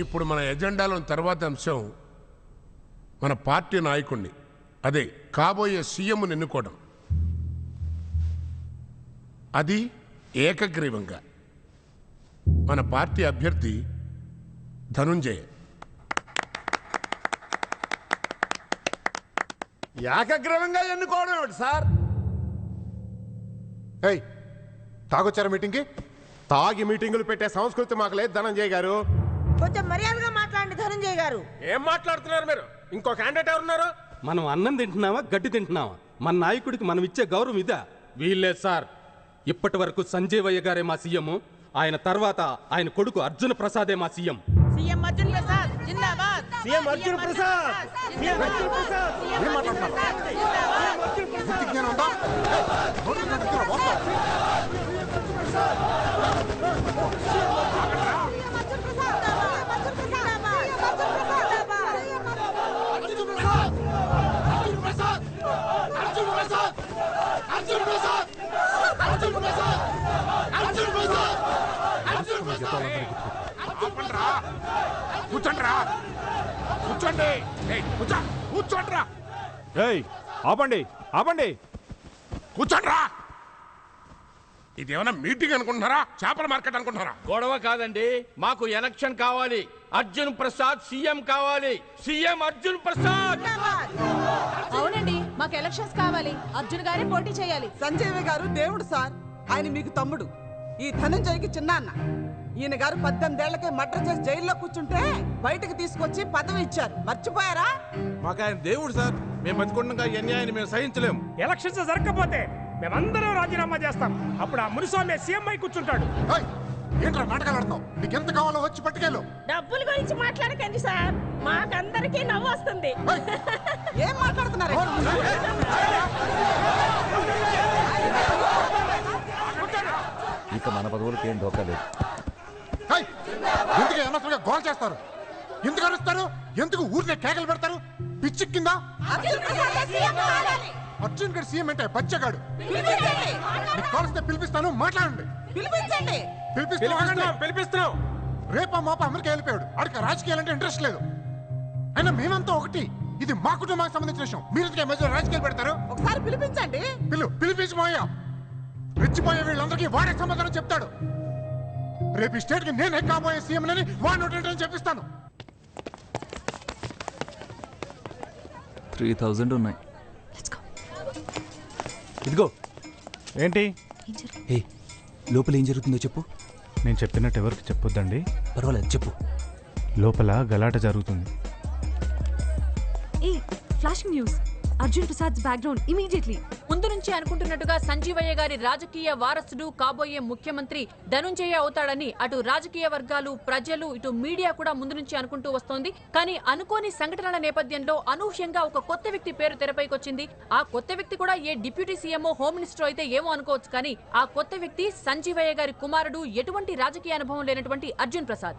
ఇప్పుడు మన ఎజెండాలో తర్వాత అంశం మన పార్టీ నాయకుడిని అదే కాబోయే సీఎంను ఎన్నుకోవడం. అది ఏకగ్రీవంగా మన పార్టీ అభ్యర్థి ధనుంజయ. ఏకగ్రీవంగా ఎన్నుకోవడం ఏమిటి సార్? ఏయ్ తాగొచ్చారా మీటింగ్కి? తాగి మీటింగులు పెట్టే సంస్కృతి మాకు లేదు ధనంజయ్ గారు. కొంచెం మర్యాదగా మాట్లాడండి ధనంజయ్ గారు. ఏం మాట్లాడుతున్నారు మీరు? ఇంకో క్యాండిడేట్ ఎవరున్నారు? మనం అన్నం తింటున్నావా గడ్డి తింటున్నావా మన నాయకుడికి మనం ఇచ్చే గౌరవం ఇదా? వీల్లేదు సార్. ఇప్పటి వరకు సంజీవయ్య గారే మా సీఎం. ఆయన తర్వాత ఆయన కొడుకు అర్జున ప్రసాదే మా సీఎం. సీఎం అర్జున్ ప్రసాద్ జిందాబాద్. సీఎం అర్జున్ ప్రసాద్. సీఎం అర్జున్ ప్రసాద్. ఆపండ్రా. కూర్చోండ్రా కూర్చోండి ఏయ్, కూర్చో. కూర్చోండ్రా ఏయ్ ఆపండి ఆపండి. కూర్చోండ్రా ఇదేమన్నా మీటింగ్ అనుకుంటున్నారా? చేపల మార్కెట్ అనుకుంటున్నారా? గొడవ కాదండి మాకు ఎలక్షన్ కావాలి. అర్జున్ ప్రసాద్ సీఎం కావాలి. సీఎం అర్జున్ ప్రసాద్! అవునండి. మాకు ఎలక్షన్స్ కావాలి. అర్జున్ గారే పోటీ చేయాలి. సంజయ్ గారు దేవుడు సార్. ఆయన మీకు తమ్ముడు. ఈ ధనంజయ్కి చిన్నాన్న. ఈయన గారు పద్దెనిమిదేళ్ళకే మర్డర్ చేసి జైల్లో కూర్చుంటే బయటకు తీసుకొచ్చి పదవి ఇచ్చారు. మర్చిపోయారా? మాకు ఆయన దేవుడు సార్. మేము బతుకుండగా ఈ అన్యాయాన్ని మేము సహించలేం. ఎలక్షన్స్ జరగకపోతే మేమందరం రాజీనామా చేస్తాం. అప్పుడు ఆ మునిస్వామి సీఎం అయి కూర్చుంటాడు ఏంట్రా నాటకాలు ఆడుతున్నావు? నీకు ఎంత కావాలో వచ్చి పట్టుకెళ్ళు. డబ్బుల గురించి మాట్లాడకండి సార్. మాకందరికీ నవ్వు వస్తుంది. ఏం మాట్లాడుతున్నారు? ఇక మన పదవులకి ఏం డోకా లేదు. ఎందుకు అనవసరంగా గోల్ చేస్తారు. ఎందుకు అరుస్తారు? ఎందుకు ఊరినే కేకలు పెడతారు? పిచ్చి కింద? అర్జున్ గడ్ సీఎం అంటే బచ్చగాడు. పిలిపించండి. మీకు పిలిపిస్తాను మాట్లాడండి. పిలిపించండి. పిలిపిస్తున్నాం పిలిపిస్తున్నాం రేపా మాప అమెరికా వెళ్ళిపోయాడు. ఆడికి రాజకీయాలంటే ఇంట్రెస్ట్ లేదు. అయినా మేమంతా ఒకటి. ఇది మా కుటుంబానికి సంబంధించిన విషయం. మీరు మధ్యలో రాజకీయాలు పెడతారు? ఒకసారి పిలిపించండి. పిలు పిలిపించి పోయా రెచ్చిపోయే వీళ్ళందరికీ వాడే సమాధానం చెప్తాడు. రేపు ఈ స్టేట్కి నేనే కాబోయే సీఎం అని వాడు నోటి చెప్పిస్తాను. త్రీ థౌజండ్ ఉన్నాయి. ఇదిగో. ఏంటి? ఏ లోపల ఏం జరుగుతుందో చెప్పు. నేను చెప్పినట్టు ఎవరికి చెప్పొద్దండి? పర్వాలేదు చెప్పు. లోపల గలాట జరుగుతుంది. Flashing news. Arjun Prasad background immediately ముందు నుంచి అనుకుంటున్నట్టుగా సంజీవయ్య గారి రాజకీయ వారసుడు కాబోయే ముఖ్యమంత్రి ధనుంజయ అవుతాడని అటు రాజకీయ వర్గాలు ప్రజలు ఇటు మీడియా కూడా ముందు నుంచి అనుకుంటూ వస్తోంది. కానీ అనుకోని సంఘటనల నేపథ్యంలో అనూహ్యంగా ఒక కొత్త వ్యక్తి పేరు తెరపైకి వచ్చింది ఆ కొత్త వ్యక్తి కూడా ఏ డిప్యూటీ సీఎంఓ హోమ్ మినిస్టర్ అయితే ఏమో అనుకోవచ్చు కానీ ఆ కొత్త వ్యక్తి సంజీవయ్య గారి కుమారుడు. ఎటువంటి రాజకీయ అనుభవం లేనటువంటి అర్జున్ ప్రసాద్!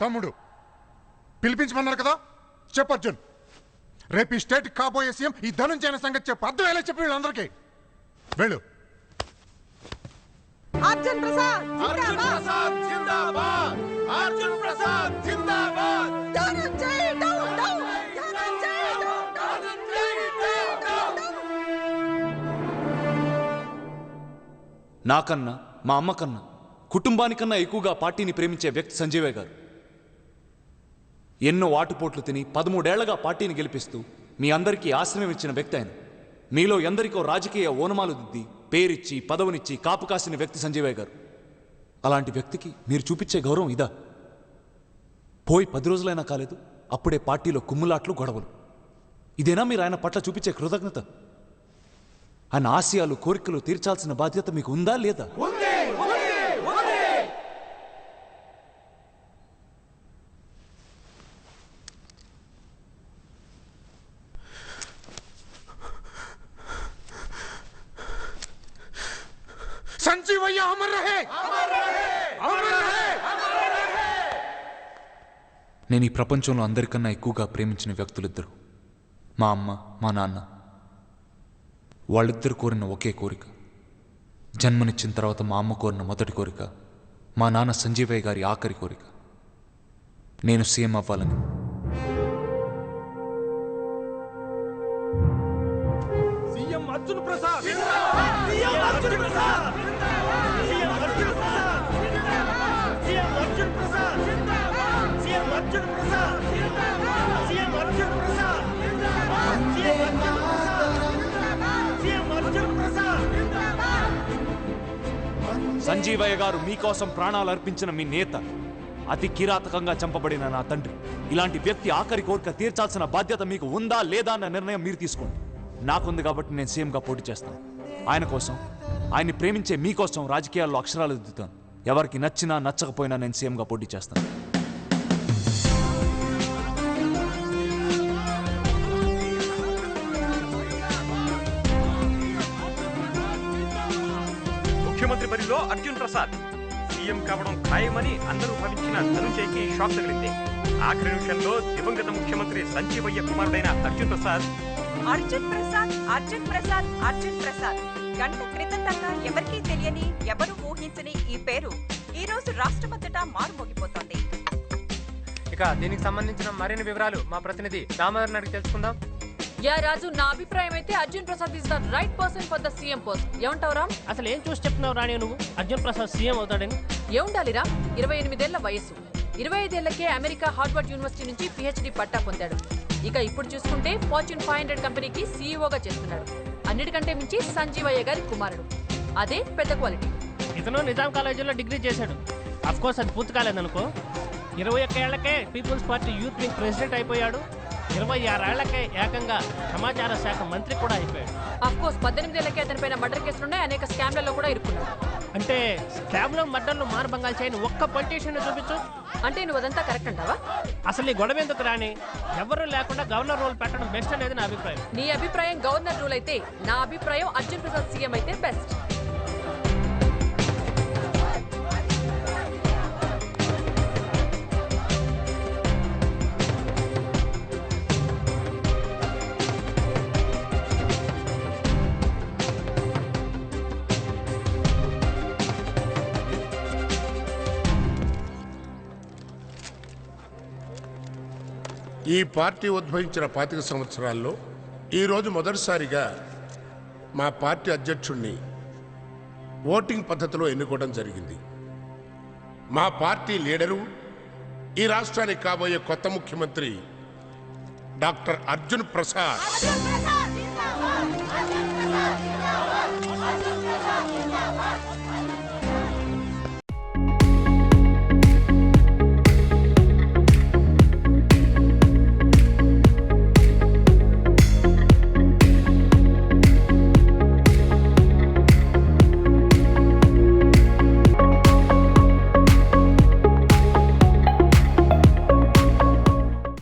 తమ్ముడు పిలిపించమన్నారు కదా? చెప్పు అర్జున్. రేపు ఈ స్టేట్ కాబోయే సీఎం ఈ ధనుంజయన సంగతి చెప్పు. అర్థం ఎలా చెప్పి వీళ్ళందరికీ. వెళ్ళు. అర్జున్ ప్రసాద్ జిందాబాద్. అర్జున్ ప్రసాద్ జిందాబాద్ డౌన్, డౌన్, డౌన్. నాకన్నా మా అమ్మకన్నా కుటుంబానికన్నా ఎక్కువగా పార్టీని ప్రేమించే వ్యక్తి సంజీవయ్య గారు ఎన్నో ఆటుపోట్లు తిని పదమూడేళ్ళగా పార్టీని గెలిపిస్తూ మీ అందరికీ ఆశ్రయం ఇచ్చిన వ్యక్తి ఆయన మీలో ఎందరికో రాజకీయ ఓనమాలు దిద్ది పేరిచ్చి పదవునిచ్చి కాపు కాసిన వ్యక్తి సంజీవయ్య గారు. అలాంటి వ్యక్తికి మీరు చూపించే గౌరవం ఇదా? పోయి పది రోజులైనా కాలేదు అప్పుడే పార్టీలో కుమ్ములాట్లు గొడవలు. ఇదేనా మీరు ఆయన పట్ల చూపించే కృతజ్ఞత? ఆయన ఆశయాలు కోరికలు తీర్చాల్సిన బాధ్యత మీకు ఉందా లేదా? సంజీవయ్య అమర్ రహే అమర్ రహే నేను ఈ ప్రపంచంలో అందరికన్నా ఎక్కువగా ప్రేమించిన వ్యక్తులిద్దరు. మా అమ్మ మా నాన్న. వాళ్ళిద్దరు కోరిన ఒకే కోరిక. జన్మనిచ్చిన తర్వాత మా అమ్మ కోరిన మొదటి కోరిక. మా నాన్న సంజీవయ్య గారి ఆఖరి కోరిక. నేను సీఎం అవ్వాలని. సంజీవయ్య గారు మీకోసం ప్రాణాలు అర్పించిన మీ నేత అతి కిరాతకంగా చంపబడిన నా తండ్రి. ఇలాంటి వ్యక్తి ఆఖరి కోరిక తీర్చాల్సిన బాధ్యత మీకు ఉందా లేదా అన్న నిర్ణయం మీరు తీసుకోండి. నాకుంది కాబట్టి నేను సీఎంగా పోటీ చేస్తాను. ఆయన కోసం ఆయన్ని ప్రేమించే మీకోసం రాజకీయాల్లో అక్షరాలు దిద్దుతాను. ఎవరికి నచ్చినా నచ్చకపోయినా నేను సీఎంగా పోటీ చేస్తాను. బరిలో అర్జున్ ప్రసాద్. సీఎం కావడం ఖాయమని అందరూ భావించిన ధనుంజయ్కి షాక్ తగిలింది. ఆఖరి నిమిషంలో దివంగత ముఖ్యమంత్రి సంజీవయ్య కుమారుడైన అర్జున్ ప్రసాద్. అర్జున్ ప్రసాద్ అర్జున్ ప్రసాద్ అర్జున్ ప్రసాద్. గంట క్రితం దాకా ఎవరికీ తెలియని ఎవరు ఊహించని ఈ పేరు ఈ రోజు రాష్ట్రమంతటా మారుమోగిపోతోంది. ఇక దీనికి సంబంధించిన మరిన్ని వివరాలు మా ప్రతినిధి దామోదర్ అడిగి తెలుసుకుందాం. యా రాజు నా అభిప్రాయం అయితే Arjun Prasad is the right person for the CM post ఏమంటావు రామ్? అసలు ఏం చూసి చెప్తున్నావు రాణి నువ్వు? అర్జున్ ప్రసాద్ సీఎం అవుతాడని. ఏముండాలిరా ఇరవై ఎనిమిదేళ్ళ వయసు ఇరవై ఐదేళ్ళకే అమెరికా హార్వర్డ్ యూనివర్సిటీ నుంచి పిహెచ్డి పట్టా పొందాడు. ఇక ఇప్పుడు చూసుకుంటే ఫార్చ్యూన్ ఫైవ్ హండ్రెడ్ కంపెనీకి సీఈఓగా చేస్తున్నాడు. అన్నిటికంటే మించి సంజీవయ్య గారి కుమారుడు. అదే పెద్ద క్వాలిటీ. ఇతను నిజాం కాలేజీలో డిగ్రీ చేశాడు. అఫ్ కోర్స్ అది పూర్తి కాలేదనుకో. ఇరవై ఒక్క ఏళ్ళకే people's party youth wing president అయిపోయాడు. ఇరవై ఆరేళ్ళకే ఏకంగా సమాచార శాఖ మంత్రి కూడా అయిపోయాడు. అఫ్ కోర్స్ పద్దెనిమిదేళ్ళకే అతనిపైన మర్డర్ కేసులున్నాయి అనేక స్కామ్లలో కూడా ఇరుక్కున్నాడు అంటే స్కామ్లో మర్డర్లు మారుబంగాలు చేయని ఒక్క పొలిటీషియన్ చూపించు. అంటే నువ్వు అదంతా కరెక్ట్ అంటావా? అసలు ఈ గొడవ ఎందుకు రాని ఎవరు లేకుండా గవర్నర్ రోల్ పెట్టడం బెస్ట్ అనేది నా అభిప్రాయం. నీ అభిప్రాయం గవర్నర్ రూల్ అయితే నా అభిప్రాయం అర్జున్ ప్రసాద్ సీఎం అయితే బెస్ట్ ఈ పార్టీ ఉద్భవించిన పాతిక సంవత్సరాల్లో ఈరోజు మొదటిసారిగా మా పార్టీ అధ్యక్షుణ్ణి ఓటింగ్ పద్ధతిలో ఎన్నుకోవడం జరిగింది. మా పార్టీ లీడరు ఈ రాష్ట్రానికి కాబోయే కొత్త ముఖ్యమంత్రి డాక్టర్ అర్జున్ ప్రసాద్.